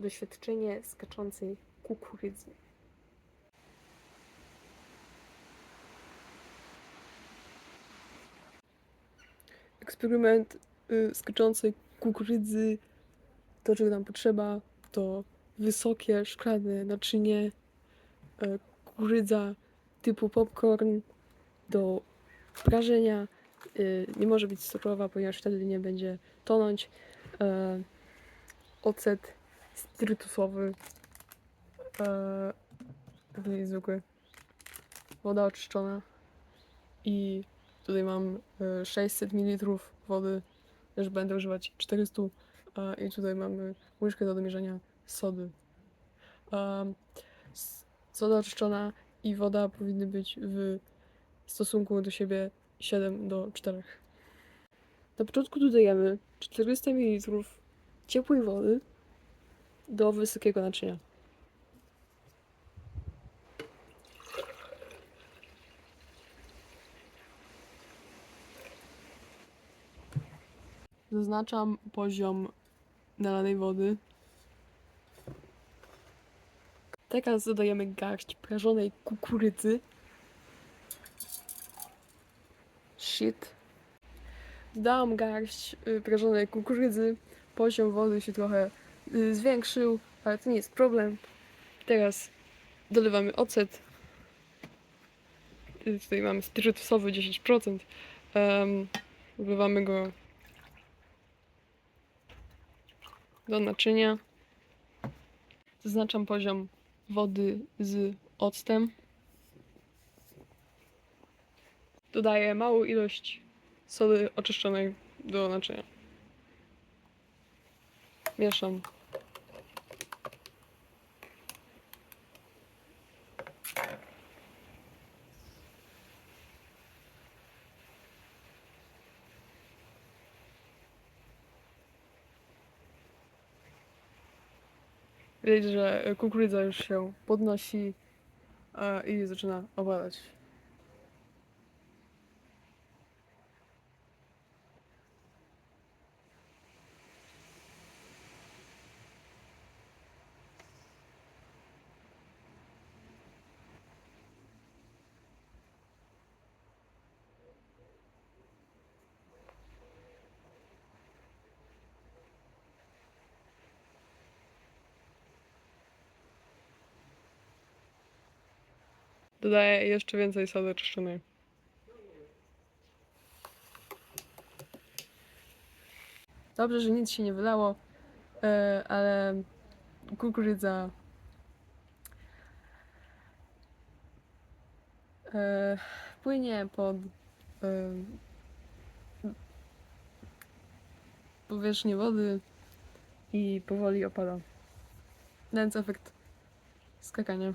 doświadczenie skaczącej kukurydzy. Eksperyment y, skaczącej kukurydzy. To, czego nam potrzeba, to wysokie, szklane naczynie, y, kukurydza typu popcorn do prażenia. Y, nie może być cukrowa, ponieważ wtedy nie będzie tonąć. E, ocet spirytusowy. E, tutaj zwykły. Woda oczyszczona. I tutaj mam e, 600 ml wody. Też będę używać 400. E, I tutaj mamy łyżkę do domierzenia sody. E, soda oczyszczona i woda powinny być w stosunku do siebie 7 do 4. Na początku dodajemy 400 ml ciepłej wody do wysokiego naczynia. Zaznaczam poziom nalanej wody. Teraz dodajemy garść prażonej kukurydzy. Shit. Dodałam garść y, prażonej kukurydzy. Poziom wody się trochę zwiększył, ale to nie jest problem. Teraz dolewamy ocet. Y, Tutaj mamy spirytusowy 10%. Um, wlewamy go do naczynia. Zaznaczam poziom wody z octem. Dodaję małą ilość sody oczyszczonej do naczynia. Mieszam. Widać, że kukurydza już się podnosi e, i zaczyna opadać. Dodaję jeszcze więcej sody czyszczonej. Dobrze, że nic się nie wylało, e, ale kukurydza e, płynie pod e, powierzchnię wody i powoli opada. Dając efekt skakania.